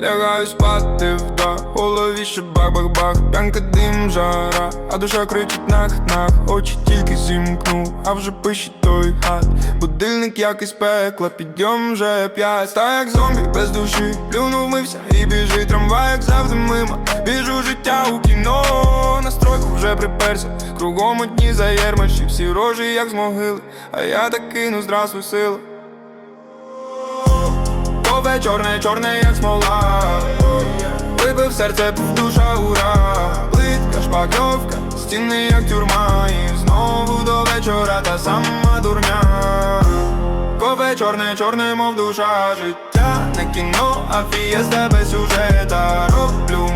лягаю спати вдах, голові ще бах-бах-бах, п'янка дим, жара, а душа кричить нах-нах, очі тільки зімкнув, а вже пишіть той хат. Будильник як із пекла, підйом вже п'ять. Та як зомбі без душі, плюнув мився і біжить. Трамвай, як завжди мимо. Біжу життя у кіно, настройку вже приперся. Кругом одні заєрмаші, всі рожі, як з могили, а я так кину, здравствуй, сила. Чорне, чорне, як смола серце, був душа, ура. Плитка, шпакльовка, стіни, як тюрма І знову до вечора та сама дурня. Кове чорне, чорне, мов душа. Життя не кіно, а фієста без сюжета. Роблю,